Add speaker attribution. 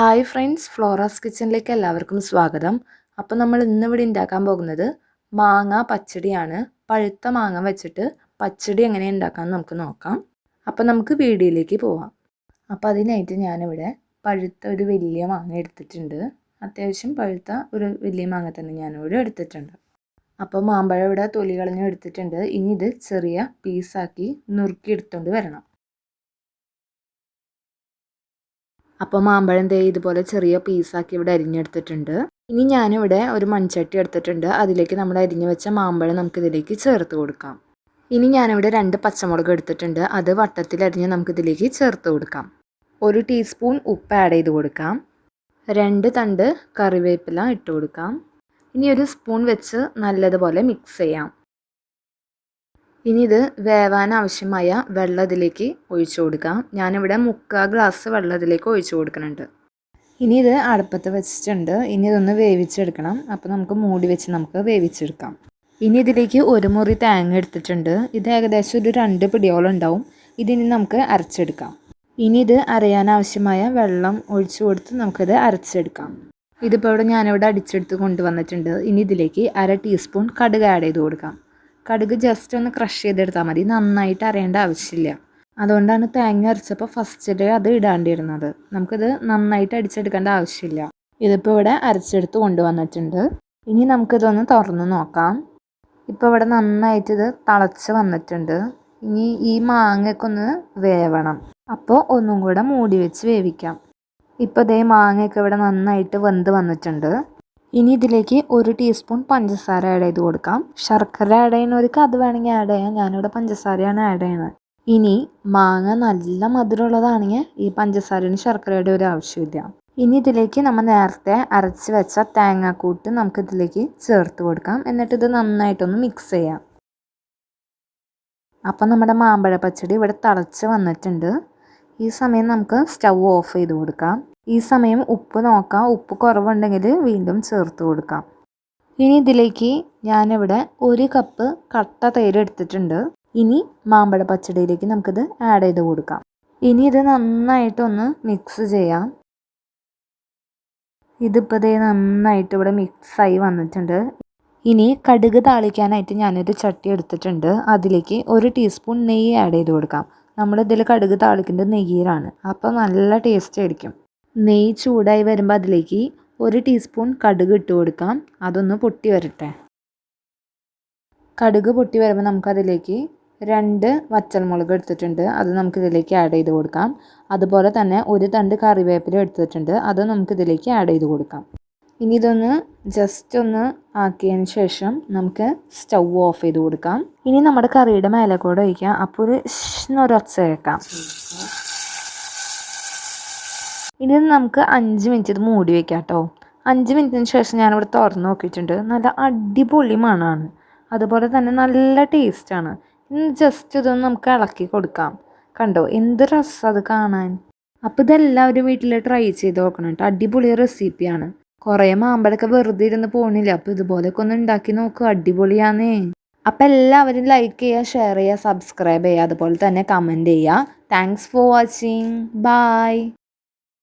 Speaker 1: Hi friends Flora's കിച്ചണിലേക്ക് എല്ലാവർക്കും സ്വാഗതം. അപ്പോൾ നമ്മൾ ഇന്നിവിടെ ഉണ്ടാക്കാൻ പോകുന്നത് മാങ്ങ പച്ചടിയാണ്. പഴുത്ത മാങ്ങ വെച്ചിട്ട് പച്ചടി എങ്ങനെ ഉണ്ടാക്കാമെന്ന് നമുക്ക് നോക്കാം. അപ്പോൾ നമുക്ക് വീഡിയോയിലേക്ക് പോവാം. അപ്പോൾ അതിനായിട്ട് ഞാനിവിടെ പഴുത്ത ഒരു വലിയ മാങ്ങ എടുത്തിട്ടുണ്ട്. അത്യാവശ്യം പഴുത്ത ഒരു വലിയ മാങ്ങ തന്നെ ഞാനിവിടെ എടുത്തിട്ടുണ്ട്. അപ്പോൾ മാമ്പഴം ഇവിടെ തൊലി കളഞ്ഞ് എടുത്തിട്ടുണ്ട്. ഇനി ഇത് ചെറിയ പീസാക്കി നുറുക്കി എടുത്തുകൊണ്ട് വരണം. അപ്പോൾ മാമ്പഴം തേ ഇതുപോലെ ചെറിയ പീസാക്കി ഇവിടെ അരിഞ്ഞെടുത്തിട്ടുണ്ട്. ഇനി ഞാനിവിടെ ഒരു മൺചട്ടി എടുത്തിട്ടുണ്ട്. അതിലേക്ക് നമ്മൾ അരിഞ്ഞു വെച്ച മാമ്പഴം നമുക്കിതിലേക്ക് ചേർത്ത് കൊടുക്കാം. ഇനി ഞാനിവിടെ രണ്ട് പച്ചമുളക് എടുത്തിട്ടുണ്ട്. അത് വട്ടത്തിൽ അരിഞ്ഞ് നമുക്കിതിലേക്ക് ചേർത്ത് കൊടുക്കാം. ഒരു ടീസ്പൂൺ ഉപ്പ് ആഡ് ചെയ്ത് കൊടുക്കാം. രണ്ട് തണ്ട് കറിവേപ്പില ഇട്ട് കൊടുക്കാം. ഇനി ഒരു സ്പൂൺ വെച്ച് നല്ലതുപോലെ മിക്സ് ചെയ്യാം. ഇനി ഇത് വേവാൻ ആവശ്യമായ വെള്ളം ഇതിലേക്ക് ഒഴിച്ചു കൊടുക്കാം. ഞാനിവിടെ മുക്കാൽ ഗ്ലാസ് വെള്ളം ഇതിലേക്ക് ഒഴിച്ചു കൊടുക്കുന്നുണ്ട്. ഇനി ഇത് അടുപ്പത്ത് വെച്ചിട്ടുണ്ട്. ഇനി ഇതൊന്ന് വേവിച്ചെടുക്കണം. അപ്പോൾ നമുക്ക് മൂടി വെച്ച് നമുക്ക് വേവിച്ചെടുക്കാം. ഇനി ഇതിലേക്ക് ഒരു മുറി തേങ്ങ എടുത്തിട്ടുണ്ട്. ഇത് ഏകദേശം ഒരു രണ്ട് പിടിയോളം ഉണ്ടാവും. ഇതിനി നമുക്ക് അരച്ചെടുക്കാം. ഇനി ഇത് അരയാൻ ആവശ്യമായ വെള്ളം ഒഴിച്ചു കൊടുത്ത് നമുക്കിത് അരച്ചെടുക്കാം. ഇതിപ്പോൾ ഇവിടെ ഞാനിവിടെ അടിച്ചെടുത്ത് കൊണ്ടുവന്നിട്ടുണ്ട്. ഇനി ഇതിലേക്ക് അര ടീസ്പൂൺ കടുക് ആഡ് ചെയ്ത് കൊടുക്കാം. കടുക് ജസ്റ്റ് ഒന്ന് ക്രഷ് ചെയ്തെടുത്താൽ മതി. നന്നായിട്ട് അറിയേണ്ട ആവശ്യമില്ല. അതുകൊണ്ടാണ് തേങ്ങ അരച്ചപ്പോൾ ഫസ്റ്റ് ഡേ അത് ഇടാണ്ടിരുന്നത്. നമുക്കിത് നന്നായിട്ട് അടിച്ചെടുക്കേണ്ട ആവശ്യമില്ല. ഇതിപ്പോൾ ഇവിടെ അരച്ചെടുത്ത് കൊണ്ടുവന്നിട്ടുണ്ട്. ഇനി നമുക്കിതൊന്ന് തുറന്ന് നോക്കാം. ഇപ്പോൾ ഇവിടെ നന്നായിട്ട് ഇത് തിളച്ച് വന്നിട്ടുണ്ട്. ഇനി ഈ മാങ്ങയൊക്കെ ഒന്ന് വേവണം. അപ്പോൾ ഒന്നും കൂടെ മൂടി വെച്ച് വേവിക്കാം. ഇപ്പോൾ ഇതേ മാങ്ങയൊക്കെ ഇവിടെ നന്നായിട്ട് വെന്ത് വന്നിട്ടുണ്ട്. ഇനി ഇതിലേക്ക് ഒരു ടീസ്പൂൺ പഞ്ചസാര ആഡ് ചെയ്ത് കൊടുക്കാം. ശർക്കര ആഡ് ചെയ്യുന്നവർക്ക് അത് വേണമെങ്കിൽ ആഡ് ചെയ്യാം. ഞാനിവിടെ പഞ്ചസാരയാണ് ആഡ് ചെയ്യുന്നത്. ഇനി മാങ്ങ നല്ല മധുരമുള്ളതാണെങ്കിൽ ഈ പഞ്ചസാരയും ശർക്കരയുടെ ഒരു ആവശ്യമില്ല ഇനി ഇതിലേക്ക് നമ്മൾ നേരത്തെ അരച്ച് വെച്ച തേങ്ങാക്കൂട്ട് നമുക്ക് ഇതിലേക്ക് ചേർത്ത് കൊടുക്കാം. എന്നിട്ട് ഇത് നന്നായിട്ടൊന്ന് മിക്സ് ചെയ്യാം. അപ്പം നമ്മുടെ മാമ്പഴ പച്ചടി ഇവിടെ തിളച്ച് വന്നിട്ടുണ്ട്. ഈ സമയം നമുക്ക് സ്റ്റൗ ഓഫ് ചെയ്ത് കൊടുക്കാം. ഈ സമയം ഉപ്പ് നോക്കാം. ഉപ്പ് കുറവുണ്ടെങ്കിൽ വീണ്ടും ചേർത്ത് കൊടുക്കാം. ഇനി ഇതിലേക്ക് ഞാനിവിടെ ഒരു കപ്പ് കട്ട തൈര് എടുത്തിട്ടുണ്ട്. ഇനി മാമ്പഴ പച്ചടിയിലേക്ക് നമുക്കിത് ആഡ് ചെയ്ത് കൊടുക്കാം. ഇനി ഇത് നന്നായിട്ടൊന്ന് മിക്സ് ചെയ്യാം. ഇതിപ്പോൾ ഇതേ നന്നായിട്ട് ഇവിടെ മിക്സായി വന്നിട്ടുണ്ട്. ഇനി കടുക് താളിക്കാനായിട്ട് ഞാനൊരു ചട്ടി എടുത്തിട്ടുണ്ട്. അതിലേക്ക് ഒരു ടീസ്പൂൺ നെയ്യ് ആഡ് ചെയ്ത് കൊടുക്കാം. നമ്മളിതിൽ കടുക് താളിക്കുന്നത് നെയ്യിലാണ് അപ്പോൾ നല്ല ടേസ്റ്റ് ആയിരിക്കും. നെയ്യ് ചൂടായി വരുമ്പോൾ അതിലേക്ക് ഒരു ടീസ്പൂൺ കടുക് ഇട്ട് കൊടുക്കാം. അതൊന്ന് പൊട്ടി വരട്ടെ. കടുക് പൊട്ടി വരുമ്പോൾ നമുക്കതിലേക്ക് രണ്ട് വച്ചൽമുളക് എടുത്തിട്ടുണ്ട്. അത് നമുക്കിതിലേക്ക് ആഡ് ചെയ്ത് കൊടുക്കാം. അതുപോലെ തന്നെ ഒരു തണ്ട് കറിവേപ്പില എടുത്തിട്ടുണ്ട്. അത് നമുക്കിതിലേക്ക് ആഡ് ചെയ്ത് കൊടുക്കാം. ഇനി ഇതൊന്ന് ജസ്റ്റ് ഒന്ന് ആക്കിയതിന് ശേഷം നമുക്ക് സ്റ്റൗ ഓഫ് ചെയ്ത് കൊടുക്കാം. ഇനി നമ്മുടെ കറിയുടെ മേലെ കൂടെ ഒഴിക്കാം. അപ്പോൾ ഒരു ഒരൊച്ച കേൾക്കാം. ഇനി നമുക്ക് അഞ്ച് മിനിറ്റ് ഇത് മൂടി വെക്കാം കേട്ടോ അഞ്ച് മിനിറ്റിന് ശേഷം ഞാനിവിടെ തുറന്ന് നോക്കിയിട്ടുണ്ട്. നല്ല അടിപൊളി മണമാണ് അതുപോലെ തന്നെ നല്ല ടേസ്റ്റാണ് ഇനി ജസ്റ്റ് ഇതൊന്ന് നമുക്ക് ഇളക്കി കൊടുക്കാം. കണ്ടോ? എന്ത് രസം അത് കാണാൻ. അപ്പോൾ ഇതെല്ലാവരും വീട്ടിൽ ട്രൈ ചെയ്ത് നോക്കണം കേട്ടോ അടിപൊളി റെസിപ്പിയാണ് കുറേ മാമ്പഴമൊക്കെ വെറുതെ ഇരുന്ന് പോണില്ല? അപ്പോൾ ഇതുപോലെയൊക്കെ ഒന്ന് ഉണ്ടാക്കി നോക്കുക അടിപൊളിയാന്നേ. അപ്പോൾ എല്ലാവരും ലൈക്ക് ചെയ്യുക ഷെയർ ചെയ്യുക സബ്സ്ക്രൈബ് ചെയ്യുക അതുപോലെ തന്നെ കമന്റ് ചെയ്യുക താങ്ക്സ് ഫോർ വാച്ചിങ് ബൈ